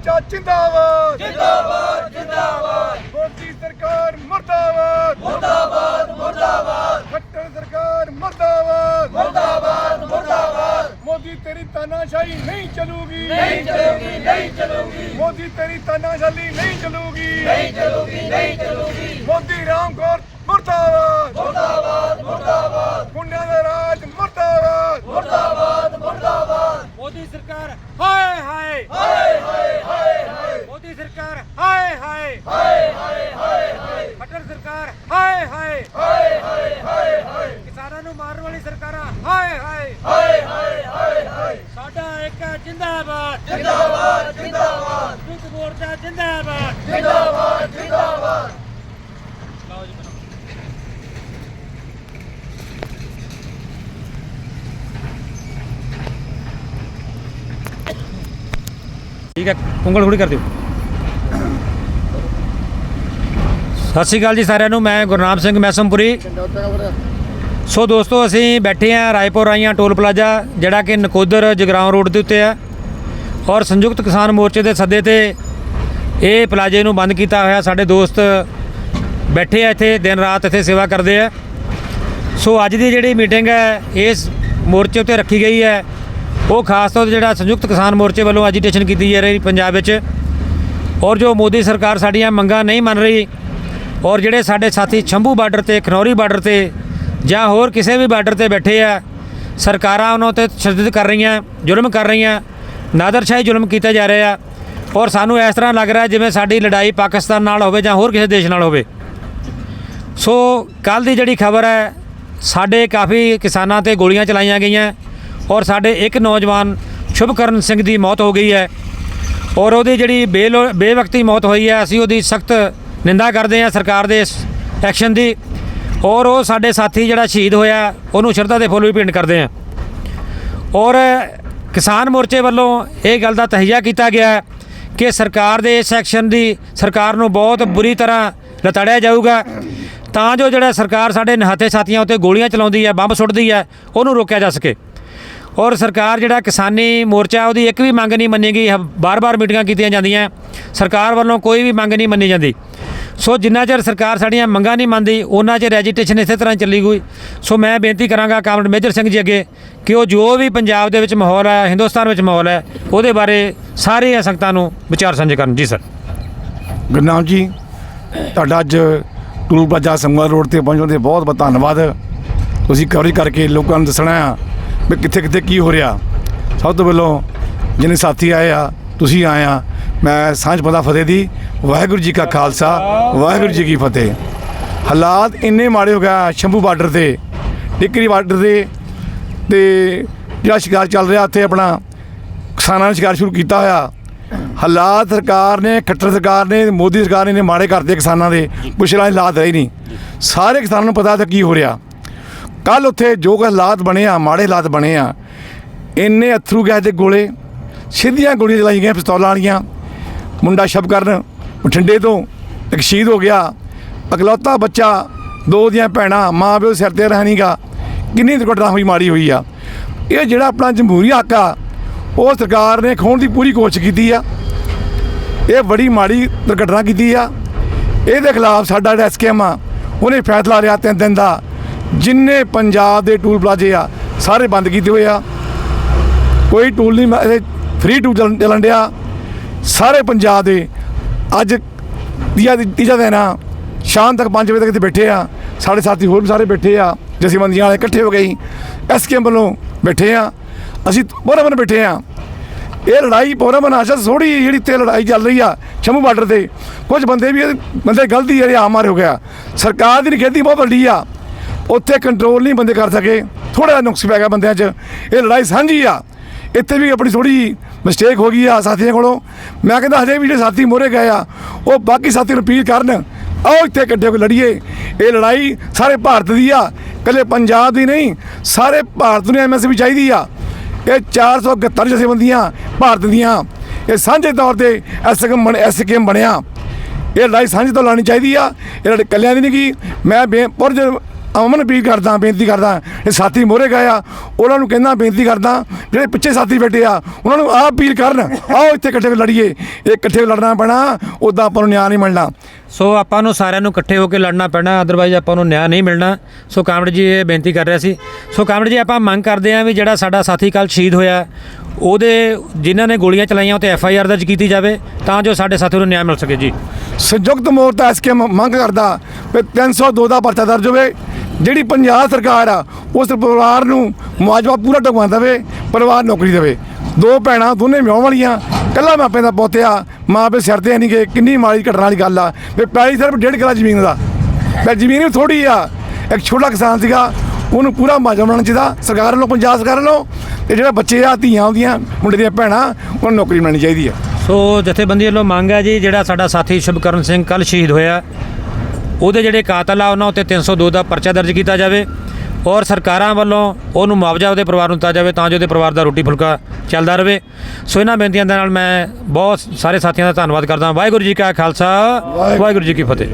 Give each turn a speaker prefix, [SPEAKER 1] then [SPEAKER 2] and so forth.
[SPEAKER 1] ਮੋਰਚਾ ਜਿੰਦਾਬਾਦ।
[SPEAKER 2] ਜਿੰਦਾਬਾਦ ਜਿੰਦਾਬਾਦ।
[SPEAKER 1] ਮੋਦੀ ਸਰਕਾਰ ਮਰਦਾਬਾਦ।
[SPEAKER 2] ਮੁਰਦਾਬਾਦ ਮੁਰਦਾਬਾਦ।
[SPEAKER 1] ਖੱਟਰ ਸਰਕਾਰ ਮਰਦਾਬਾਦ।
[SPEAKER 2] ਮੁਰਦਾਬਾਦ ਮੁਰਦਾਬਾਦ।
[SPEAKER 1] ਮੋਦੀ ਤੇਰੀ ਤਾਨਾਸ਼ਾਹੀ ਨਹੀਂ ਚੱਲੂਗੀ।
[SPEAKER 2] ਨਹੀਂ ਚਲੂਗੀ ਨਹੀਂ ਚਲੂਗੀ।
[SPEAKER 1] ਮੋਦੀ ਤੇਰੀ ਤਾਨਾਸ਼ਾਹੀ ਨਹੀਂ ਚੱਲੂਗੀ।
[SPEAKER 2] ਨਹੀਂ ਚਲੂਗੀ ਨਹੀਂ ਚਲੂਗੀ।
[SPEAKER 1] ਮੋਦੀ ਰਾਮ ਕੌਰ ਮਰਦਾਬਾਦ।
[SPEAKER 2] ਮੁਰਦਾਬਾਦ ਮੁਰਦਾਬਾਦ।
[SPEAKER 1] ਗੁੰਡਿਆਂ ਦਾ ਰਾਜ ਮਰਦਾਬਾਦ।
[SPEAKER 2] ਮੁਰਦਾਬਾਦ ਮੁਰਦਾਬਾਦ।
[SPEAKER 3] ਮੋਦੀ ਸਰਕਾਰ ਹਾਏ ਹਾਏ
[SPEAKER 2] ਹਾਏ ਹਾਏ ਹਾਏ ਹਾਏ
[SPEAKER 3] ਮੋਦੀ ਸਰਕਾਰ ਹਾਏ ਹਾਏ
[SPEAKER 2] ਹਾਏ ਹਾਏ ਹਾਏ ਹਾਏ
[SPEAKER 3] ਖੱਟਰ ਸਰਕਾਰ ਹਾਏ ਹਾਏ
[SPEAKER 2] ਹਾਏ ਹਾਏ ਹਾਏ ਹਾਏ
[SPEAKER 3] ਕਿਸਾਨਾਂ ਨੂੰ ਮਾਰਨ ਵਾਲੀ ਸਰਕਾਰਾਂ ਹਾਏ ਹਾਏ
[SPEAKER 2] ਹਾਏ ਹਾਏ ਹਾਏ ਹਾਏ
[SPEAKER 3] ਸਾਡਾ ਇੱਕ ਜਿੰਦਾਬਾਦ
[SPEAKER 2] ਜਿੰਦਾਬਾਦ ਜਿੰਦਾਬਾਦ
[SPEAKER 3] ਯੁੱਧ ਜਿੰਦਾਬਾਦ।
[SPEAKER 2] ਜਿੰਦਾਬਾਦ ਜਿੰਦਾਬਾਦ
[SPEAKER 3] ਲਓ ਜੀ ਬਣਾਓ। ਠੀਕ ਹੈ ਉਂਗਲ ਥੋੜੀ ਕਰ ਦਿਓ। ਸਤਿ ਸ਼੍ਰੀ ਅਕਾਲ ਜੀ ਸਾਰਿਆਂ ਨੂੰ, ਮੈਂ ਗੁਰਨਾਮ ਸਿੰਘ ਮੈਸਮਪੁਰੀ। ਸੋ ਦੋਸਤੋ, ਅਸੀਂ ਬੈਠੇ ਹਾਂ ਰਾਏਪੁਰ ਆਈਆਂ ਟੋਲ ਪਲਾਜ਼ਾ, ਜਿਹੜਾ ਕਿ ਨਕੋਦਰ ਜਗਰਾਉਂ ਰੋਡ ਦੇ ਉੱਤੇ ਆ ਔਰ ਸੰਯੁਕਤ ਕਿਸਾਨ ਮੋਰਚੇ ਦੇ ਸੱਦੇ ਤੇ ਇਹ ਪਲਾਜ਼ੇ ਨੂੰ ਬੰਦ ਕੀਤਾ ਹੋਇਆ, ਸਾਡੇ ਦੋਸਤ ਬੈਠੇ ਆ ਇੱਥੇ, ਦਿਨ ਰਾਤ ਇੱਥੇ ਸੇਵਾ ਕਰਦੇ ਆ। ਸੋ ਅੱਜ ਦੀ ਜਿਹੜੀ ਮੀਟਿੰਗ ਹੈ, ਇਸ ਮੋਰਚੇ ਉੱਤੇ ਰੱਖੀ ਗਈ ਹੈ। ਉਹ ਖਾਸ ਤੌਰ ਤੇ ਜਿਹੜਾ ਸੰਯੁਕਤ ਕਿਸਾਨ ਮੋਰਚੇ ਵੱਲੋਂ ਐਜੀਟੇਸ਼ਨ ਕੀਤੀ ਜਾ ਰਹੀ ਪੰਜਾਬ ਵਿੱਚ। ਔਰ ਜੋ ਮੋਦੀ ਸਰਕਾਰ ਸਾਡੀਆਂ ਮੰਗਾਂ ਨਹੀਂ ਮੰਨ ਰਹੀ, ਔਰ ਜਿਹੜੇ ਸਾਡੇ ਸਾਥੀ ਛੰਭੂ ਬਾਰਡਰ ਤੇ, ਖਨੌਰੀ ਬਾਰਡਰ ਤੇ ਜਾਂ ਹੋਰ ਕਿਸੇ ਵੀ ਬਾਰਡਰ ਤੇ ਬੈਠੇ ਆ, ਸਰਕਾਰਾਂ ਉਹਨਾਂ ਤੇ ਤਸ਼ੱਦਦ ਕਰ ਰਹੀਆਂ, ਜ਼ੁਲਮ ਕਰ ਰਹੀਆਂ, ਨਾਦਰਸ਼ਾਹੀ ਜ਼ੁਲਮ ਕੀਤਾ ਜਾ ਰਿਹਾ। ਔਰ ਸਾਨੂੰ ਇਸ ਤਰ੍ਹਾਂ ਲੱਗ ਰਿਹਾ ਜਿਵੇਂ ਸਾਡੀ ਲੜਾਈ ਪਾਕਿਸਤਾਨ ਨਾਲ ਹੋਵੇ ਜਾਂ ਹੋਰ ਕਿਸੇ ਦੇਸ਼ ਨਾਲ ਹੋਵੇ। ਸੋ ਕੱਲ ਦੀ ਜਿਹੜੀ ਖਬਰ ਹੈ, ਸਾਡੇ ਕਾਫੀ ਕਿਸਾਨਾਂ ਤੇ ਗੋਲੀਆਂ ਚਲਾਈਆਂ ਗਈਆਂ ਔਰ ਸਾਡੇ ਇੱਕ ਨੌਜਵਾਨ ਸ਼ੁਭਕਰਨ ਸਿੰਘ ਦੀ ਮੌਤ ਹੋ ਗਈ ਹੈ ਔਰ ਉਹਦੀ ਜਿਹੜੀ ਬੇਲੋ, ਬੇਵਕਤੀ ਮੌਤ ਹੋਈ ਹੈ, ਅਸੀਂ ਉਹਦੀ ਸਖਤ ਨਿੰਦਾ ਕਰਦੇ ਹਾਂ ਸਰਕਾਰ ਦੇ ਇਸ ਐਕਸ਼ਨ ਦੀ ਔਰ ਉਹ ਸਾਡੇ ਸਾਥੀ ਜਿਹੜਾ ਸ਼ਹੀਦ ਹੋਇਆ, ਉਹਨੂੰ ਸ਼ਰਧਾ ਦੇ ਫੁੱਲ ਵੀ ਭੇਂਟ ਕਰਦੇ ਹਾਂ। ਔਰ ਕਿਸਾਨ ਮੋਰਚੇ ਵੱਲੋਂ ਇਹ ਗੱਲ ਦਾ ਤਹਈਆ ਕੀਤਾ ਗਿਆ ਹੈ ਕਿ ਸਰਕਾਰ ਦੇ ਇਸ ਐਕਸ਼ਨ ਦੀ ਸਰਕਾਰ ਨੂੰ ਬਹੁਤ ਬੁਰੀ ਤਰ੍ਹਾਂ ਲਤਾੜਿਆ ਜਾਊਗਾ। ਤਾਂ ਜੋ ਜਿਹੜਾ ਸਰਕਾਰ ਸਾਡੇ ਨਿਹੱਥੇ ਸਾਥੀਆਂ ਉੱਤੇ ਗੋਲੀਆਂ ਚਲਾਉਂਦੀ ਹੈ, ਬੰਬ ਸੁੱਟਦੀ ਹੈ, ਉਹਨੂੰ ਰੋਕਿਆ ਜਾ ਸਕੇ। ਔਰ ਸਰਕਾਰ ਜਿਹੜਾ ਕਿਸਾਨੀ ਮੋਰਚਾ, ਉਹਦੀ ਇੱਕ ਵੀ ਮੰਗ ਨਹੀਂ ਮੰਨੀ ਗਈ, ਬਾਰ-ਬਾਰ ਮੀਟਿੰਗਾਂ ਕੀਤੀਆਂ ਜਾਂਦੀਆਂ। ਸਰਕਾਰ ਵੱਲੋਂ ਕੋਈ ਵੀ ਮੰਗ ਨਹੀਂ ਮੰਨੀ ਜਾਂਦੀ। ਸੋ ਜਿੰਨਾ ਚਿਰ ਸਰਕਾਰ ਸਾਡੀਆਂ ਮੰਗਾਂ ਨਹੀਂ ਮੰਨਦੀ, ਉਹਨਾਂ ਚਿਰ ਐਜੀਟੇਸ਼ਨ ਇਸੇ ਤਰ੍ਹਾਂ ਚੱਲੀ ਗਈ। ਸੋ ਮੈਂ ਬੇਨਤੀ ਕਰਾਂਗਾ ਕਾਮਰੇਡ ਮੇਜਰ ਸਿੰਘ ਜੀ ਅੱਗੇ ਕਿ ਉਹ ਜੋ ਵੀ ਪੰਜਾਬ ਦੇ ਵਿੱਚ ਮਾਹੌਲ ਹੈ, ਹਿੰਦੁਸਤਾਨ ਵਿੱਚ ਮਾਹੌਲ ਹੈ, ਉਹਦੇ ਬਾਰੇ ਸਾਰੀਆਂ ਸੰਗਤਾਂ ਨੂੰ ਵਿਚਾਰ ਸਾਂਝੇ ਕਰਨ। ਜੀ ਸਰ।
[SPEAKER 1] ਗੁਰਨਾਮ ਜੀ, ਤੁਹਾਡਾ ਅੱਜ ਟੂਲ ਬਾਜਾ ਸੰਗਵਾਲ ਰੋਡ ਤੇ ਪਹੁੰਚਣ ਦੇ ਬਹੁਤ ਬਹੁਤ ਧੰਨਵਾਦ। ਤੁਸੀਂ ਕਵਰੇਜ ਕਰਕੇ ਲੋਕਾਂ ਨੂੰ ਦੱਸਣਾ ਆ ਵੀ ਕਿੱਥੇ ਕਿੱਥੇ ਕੀ ਹੋ ਰਿਹਾ। ਸਭ ਤੋਂ ਪਹਿਲਾਂ ਜਿਹਨੇ ਸਾਥੀ ਆਏ ਆ, ਤੁਸੀਂ ਆਏ ਆ, ਮੈਂ ਸਾਂਝ ਪਤਾ ਫਤਿਹ ਦੀ ਵਾਹਿਗੁਰੂ ਜੀ ਕਾ ਖਾਲਸਾ, ਵਾਹਿਗੁਰੂ ਜੀ ਕੀ ਫਤਿਹ। ਹਾਲਾਤ ਇੰਨੇ ਮਾੜੇ ਹੋ ਗਏ ਸ਼ੰਭੂ ਬਾਰਡਰ ਤੇ ਟਿੱਕਰੀ ਬਾਰਡਰ ਤੇ ਤੇ ਜਿਹੜਾ ਸ਼ਿਕਾਰ ਚੱਲ ਰਿਹਾ ਉੱਥੇ ਆਪਣਾ ਕਿਸਾਨਾਂ ਨੇ ਸ਼ਿਕਾਰ ਸ਼ੁਰੂ ਕੀਤਾ ਹੋਇਆ। ਹਾਲਾਤ ਸਰਕਾਰ ਨੇ, ਖੱਟਰ ਸਰਕਾਰ ਨੇ, ਮੋਦੀ ਸਰਕਾਰ ਨੇ ਇੰਨੇ ਮਾੜੇ ਕਰਤੇ ਕਿਸਾਨਾਂ ਦੇ ਪੁੱਛਣਾ ਹਾਲਾਤ ਰਹੀ ਨਹੀਂ। ਸਾਰੇ ਕਿਸਾਨਾਂ ਨੂੰ ਪਤਾ ਤਾਂ ਕੀ ਹੋ ਰਿਹਾ। ਕੱਲ ਉੱਥੇ ਜੋ ਕੁ ਹਾਲਾਤ ਬਣੇ ਆ, ਮਾੜੇ ਹਾਲਾਤ ਬਣੇ ਆ, ਇੰਨੇ ਅਥਰੂ ਗੈਸ ਦੇ ਗੋਲੇ, ਸਿੱਧੀਆਂ ਗੋਲੀਆਂ ਚਲਾਈ ਗਈਆਂ, ਪਿਸਤੌਲਾਂ ਵਾਲੀਆਂ, ਮੁੰਡਾ ਸ਼ਬਕਰਨ ਬਠਿੰਡੇ ਤੋਂ ਇੱਕ ਸ਼ਹੀਦ ਹੋ ਗਿਆ। ਇਕਲੌਤਾ ਬੱਚਾ, ਦੋ ਦੀਆਂ ਭੈਣਾਂ ਮਾਂ ਪਿਓ ਸਿਰ ਤੇ ਰਹਿਣੀਗਾ ਕਿੰਨੀ ਦੁਰਘਟਨਾ ਹੋਈ ਮਾਰੀ ਹੋਈ ਆ। ਇਹ ਜਿਹੜਾ ਆਪਣਾ ਜਮਹੂਰੀ ਹੱਕ ਆ, ਉਹ ਸਰਕਾਰ ਨੇ ਖੋਣ ਦੀ ਪੂਰੀ ਕੋਸ਼ਿਸ਼ ਕੀਤੀ ਆ। ਇਹ ਬੜੀ ਮਾੜੀ ਦੁਰਘਟਨਾ ਕੀਤੀ ਆ। ਇਹਦੇ ਖਿਲਾਫ ਸਾਡਾ ਜਿਹੜਾ ਐਸਕੇਐਮ ਆ, ਉਹਨੇ ਫੈਸਲਾ ਲਿਆ ਤਿੰਨ ਦਿਨ ਦਾ। ਜਿੰਨੇ ਪੰਜਾਬ ਦੇ ਟੂਲ ਪਲਾਜ਼ੇ ਆ, ਸਾਰੇ ਬੰਦ ਕੀਤੇ ਹੋਏ ਆ। ਕੋਈ ਟੂਲ ਨਹੀਂ ਫ੍ਰੀ ਟੂਲ ਚੱਲਣ ਚੱਲਣ ਡਿਆ। ਸਾਰੇ ਪੰਜਾਬ ਦੇ ਅੱਜ ਤੀਜਾ ਤੀਜਾ ਦਿਨ ਆ। ਸ਼ਾਮ ਤੱਕ 5 ਵਜੇ ਤੱਕ ਇੱਥੇ ਬੈਠੇ ਆ। ਸਾਡੇ ਸਾਥੀ ਹੋਰ ਵੀ ਸਾਰੇ ਬੈਠੇ ਆ। ਜਥੇਬੰਦੀਆਂ ਵਾਲੇ ਇਕੱਠੇ ਹੋ ਗਏ ਐਸਕੇਐਮ ਵੱਲੋਂ ਬੈਠੇ ਆ। ਅਸੀਂ ਪੂਰਾ ਬਨ ਬੈਠੇ ਆ। ਇਹ ਲੜਾਈ ਪੂਰਾ ਬਨ ਆਸ਼ਾ ਥੋੜੀ ਜਿਹੜੀ ਤੇ ਲੜਾਈ ਚੱਲ ਰਹੀ ਆ ਸ਼ੰਭੂ ਬਾਰਡਰ ਤੇ। ਕੁਝ ਬੰਦੇ ਵੀ ਇਹ- ਬੰਦੇ ਗਲਤੀ ਜਿਹੜੇ ਆਮ ਮਾਰੇ ਹੋ ਗਿਆ। ਸਰਕਾਰ ਦੀ ਨਿਖੇਧੀ ਬਹੁਤ ਵੱਡੀ ਆ। ਉੱਥੇ ਕੰਟਰੋਲ ਨਹੀਂ ਬੰਦੇ ਕਰ ਸਕੇ। ਥੋੜਾ ਜਿਹਾ ਨੁਕਸ ਪੈ ਗਿਆ ਬੰਦਿਆਂ 'ਚ। ਇਹ ਲੜਾਈ ਸਾਂਝੀ ਆ। ਇੱਥੇ ਵੀ ਆਪਣੀ ਥੋੜੀ ਮਿਸਟੇਕ ਹੋ ਗਈ ਆ ਸਾਥੀਆਂ ਕੋਲੋਂ। ਮੈਂ ਕਹਿੰਦਾ ਹਜੇ ਵੀ ਜਿਹੜੇ ਸਾਥੀ ਮੋਰੇ ਗਏ ਆ, ਉਹ ਬਾਕੀ ਸਾਥੀ ਰਿਪੀਟ ਕਰਨ। ਆਓ ਇੱਥੇ ਇਕੱਠੇ ਹੋ ਕੇ ਲੜੀਏ। ਇਹ ਲੜਾਈ ਸਾਰੇ ਭਾਰਤ ਦੀ ਆ, ਇਕੱਲੇ ਪੰਜਾਬ ਦੀ ਨਹੀਂ, ਸਾਰੇ ਭਾਰਤ ਨੂੰ ਐਮਐਸਪੀ ਚਾਹੀਦੀ ਆ। ਇਹ 471 ਜਥੇਬੰਦੀਆਂ ਭਾਰਤ ਦੀਆਂ, ਇਹ ਸਾਂਝੇ ਤੌਰ ਤੇ ਐਸਕੇਐਮ ਬਣ ਐਸਕੇਐਮ ਬਣਿਆ। ਇਹ ਲੜਾਈ ਸਾਂਝੀ ਤੋਂ ਲੜਨੀ ਚਾਹੀਦੀ ਆ। ਇਹ ਲੜਾਈ ਇਕੱਲਿਆਂ ਦੀ ਨਹੀਂ ਕੀ ਮੈਂ ਬੇਪੁਰਜ ਅਮਨ ਅਪੀਲ ਕਰਦਾ ਬੇਨਤੀ ਕਰਦਾ ਇਹ ਸਾਥੀ ਮੋਰੇ ਗਏ ਆ ਉਹਨਾਂ ਨੂੰ ਕਹਿੰਦਾ ਬੇਨਤੀ ਕਰਦਾ ਜਿਹੜੇ ਪਿੱਛੇ ਸਾਥੀ ਬੈਠੇ ਆ ਉਹਨਾਂ ਨੂੰ ਆਹ ਅਪੀਲ ਕਰਨ ਆਓ ਇੱਥੇ ਇਕੱਠੇ ਲੜੀਏ ਇਹ ਇਕੱਠੇ ਲੜਨਾ ਪੈਣਾ ਉਦਾਂ ਆਪਾਂ ਨੂੰ ਨਿਆਂ ਨਹੀਂ ਮਿਲਣਾ।
[SPEAKER 3] ਸੋ ਆਪਾਂ ਨੂੰ ਸਾਰਿਆਂ ਨੂੰ ਇਕੱਠੇ ਹੋ ਕੇ ਲੜਨਾ ਪੈਣਾ ਅਦਰਵਾਈਜ਼ ਆਪਾਂ ਨੂੰ ਨਿਆਂ ਨਹੀਂ ਮਿਲਣਾ। ਸੋ ਕਾਮੜ ਜੀ ਇਹ ਬੇਨਤੀ ਕਰ ਰਿਹਾ ਸੀ। ਸੋ ਕਾਮੜ ਜੀ ਆਪਾਂ ਮੰਗ ਕਰਦੇ ਹਾਂ ਵੀ ਜਿਹੜਾ ਸਾਡਾ ਸਾਥੀ ਕੱਲ ਸ਼ਹੀਦ ਹੋਇਆ ਉਹਦੇ ਜਿਨ੍ਹਾਂ ਨੇ ਗੋਲੀਆਂ ਚਲਾਈਆਂ ਉਹ ਤੇ ਐਫ ਆਈ ਆਰ ਦਰਜ ਕੀਤੀ ਜਾਵੇ ਤਾਂ ਜੋ ਸਾਡੇ ਸਾਥੀ ਨੂੰ ਨਿਆਂ ਮਿਲ ਸਕੇ ਜੀ।
[SPEAKER 1] ਸੰਯੁਕਤ ਮੋਰਚਾ ਐਸਕੇ ਮੰਗ ਕਰਦਾ ਵੀ 302 ਦਾ ਪਰਚਾ ਦਰਜ ਹੋਵੇ ਜਿਹੜੀ ਪੰਜਾਬ ਸਰਕਾਰ ਆ ਉਸ ਪਰਿਵਾਰ ਨੂੰ ਮੁਆਵਜ਼ਾ ਪੂਰਾ ਢੁਕਵਾ ਦੇਵੇ, ਪਰਿਵਾਰ ਨੌਕਰੀ ਦੇਵੇ। ਦੋ ਭੈਣਾਂ, ਦੋਨੇ ਵਿਆਹ ਵਾਲੀਆਂ ਕੱਲਾ ਮਾਪੇ ਦਾ ਪੋਤਿਆ ਮਾਂ ਪਿਓ ਸਿਰ ਤੇ ਨਹੀਂ ਗਏ ਕਿੰਨੀ ਮਾੜੀ ਘਟਨਾ ਵਾਲੀ ਗੱਲ ਆ। ਵੀ ਪੈਲੀ ਸਿਰਫ ਡੇਢ ਕਿੱਲਾ ਜ਼ਮੀਨ ਦਾ। ਤੇ ਜ਼ਮੀਨ ਵੀ ਥੋੜੀ ਆ। ਇੱਕ ਛੋਟਾ ਕਿਸਾਨ ਸੀਗਾ, ਉਹਨੂੰ ਪੂਰਾ ਮੁਆਵਜ਼ਾ ਮਿਲਣਾ ਚਾਹੀਦਾ ਸਰਕਾਰ ਵੱਲੋਂ, ਪੰਜਾਬ ਸਰਕਾਰ ਵੱਲੋਂ। ਤੇ ਜਿਹੜਾ ਬੱਚੇ ਆ, ਧੀਆਂ ਉਹਦੀਆਂ, ਮੁੰਡੇ ਦੀਆਂ ਭੈਣਾਂ, ਉਹਨਾਂ ਨੌਕਰੀ ਮਿਲਣੀ ਚਾਹੀਦੀ ਆ।
[SPEAKER 3] ਸੋ ਜਥੇਬੰਦੀ ਵੱਲੋਂ ਮੰਗ ਹੈ ਜੀ, ਜਿਹੜਾ ਸਾਡਾ ਸਾਥੀ ਸ਼ੁਭਕਰਨ ਸਿੰਘ ਕੱਲ ਸ਼ਹੀਦ ਹੋਇਆ। ਉਹਦੇ ਜਿਹੜੇ ਕਾਤਲ ਆ ਉਹਨਾਂ ਉੱਤੇ 302 ਦਾ ਪਰਚਾ ਦਰਜ ਕੀਤਾ ਜਾਵੇ ਔਰ ਸਰਕਾਰਾਂ ਵੱਲੋਂ ਉਹਨੂੰ ਮੁਆਵਜ਼ਾ ਉਹਦੇ ਪਰਿਵਾਰ ਨੂੰ ਦਿੱਤਾ ਜਾਵੇ ਤਾਂ ਜੋ ਉਹਦੇ ਪਰਿਵਾਰ ਦਾ ਰੋਟੀ ਫੁਲਕਾ ਚੱਲਦਾ ਰਹੇ। ਸੋ ਇਹਨਾਂ ਬੇਨਤੀਆਂ ਦੇ ਨਾਲ ਮੈਂ ਬਹੁਤ ਸਾਰੇ ਸਾਥੀਆਂ ਦਾ ਧੰਨਵਾਦ ਕਰਦਾ। ਵਾਹਿਗੁਰੂ ਜੀ ਕਾ ਖਾਲਸਾ ਵਾਹਿਗੁਰੂ ਜੀ ਕੀ ਫਤਿਹ।